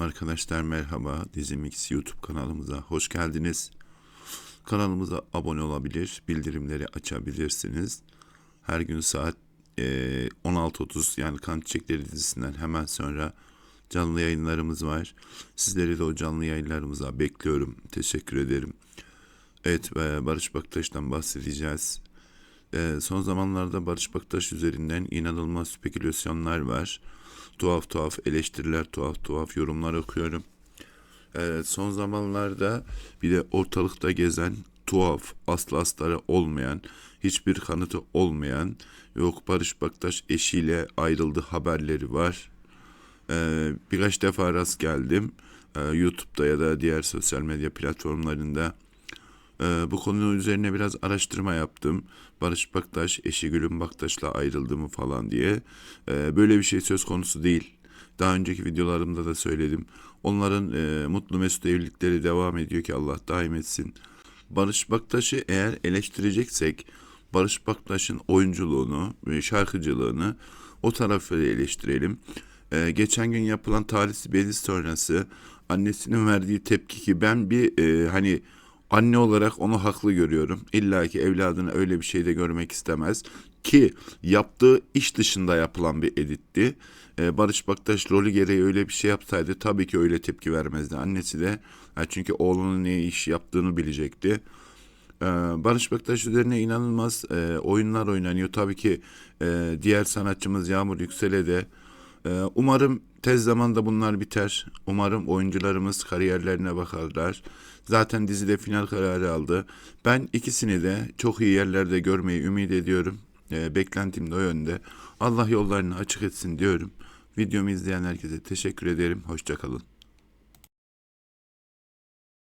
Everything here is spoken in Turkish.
Arkadaşlar merhaba. Dizimix YouTube kanalımıza hoş geldiniz. Kanalımıza abone olabilir, bildirimleri açabilirsiniz. Her gün saat eee, 16.30 yani Kan Çiçekleri dizisinden hemen sonra canlı yayınlarımız var. Sizleri de o canlı yayınlarımıza bekliyorum. Teşekkür ederim. Evet ve Barış Baktaş'tan bahsedeceğiz. Ee, son zamanlarda Barış Baktaş üzerinden inanılmaz spekülasyonlar var. Tuhaf tuhaf eleştiriler, tuhaf tuhaf yorumlar okuyorum. Ee, son zamanlarda bir de ortalıkta gezen tuhaf, aslı astarı olmayan, hiçbir kanıtı olmayan, yok Barış Baktaş eşiyle ayrıldı haberleri var. Ee, birkaç defa rast geldim. Ee, YouTube'da ya da diğer sosyal medya platformlarında. Ee, bu konu üzerine biraz araştırma yaptım. Barış Baktaş, eşi Gülüm Baktaş'la ayrıldı mı falan diye. Ee, böyle bir şey söz konusu değil. Daha önceki videolarımda da söyledim. Onların e, mutlu mesut evlilikleri devam ediyor ki Allah daim etsin. Barış Baktaş'ı eğer eleştireceksek Barış Baktaş'ın oyunculuğunu şarkıcılığını o tarafları eleştirelim. Ee, geçen gün yapılan talihsiz bir sonrası annesinin verdiği tepki ki ben bir e, hani anne olarak onu haklı görüyorum. İlla ki evladını öyle bir şeyde görmek istemez. Ki yaptığı iş dışında yapılan bir editti. Ee, Barış Baktaş rolü gereği öyle bir şey yapsaydı tabii ki öyle tepki vermezdi. Annesi de ha, çünkü oğlunun ne iş yaptığını bilecekti. Ee, Barış Bektaş üzerine inanılmaz e, oyunlar oynanıyor. Tabii ki e, diğer sanatçımız Yağmur Yüksel'e de e, umarım tez zamanda bunlar biter. Umarım oyuncularımız kariyerlerine bakarlar. Zaten dizide final kararı aldı. Ben ikisini de çok iyi yerlerde görmeyi ümit ediyorum. E, beklentim de o yönde. Allah yollarını açık etsin diyorum. Videomu izleyen herkese teşekkür ederim. Hoşçakalın.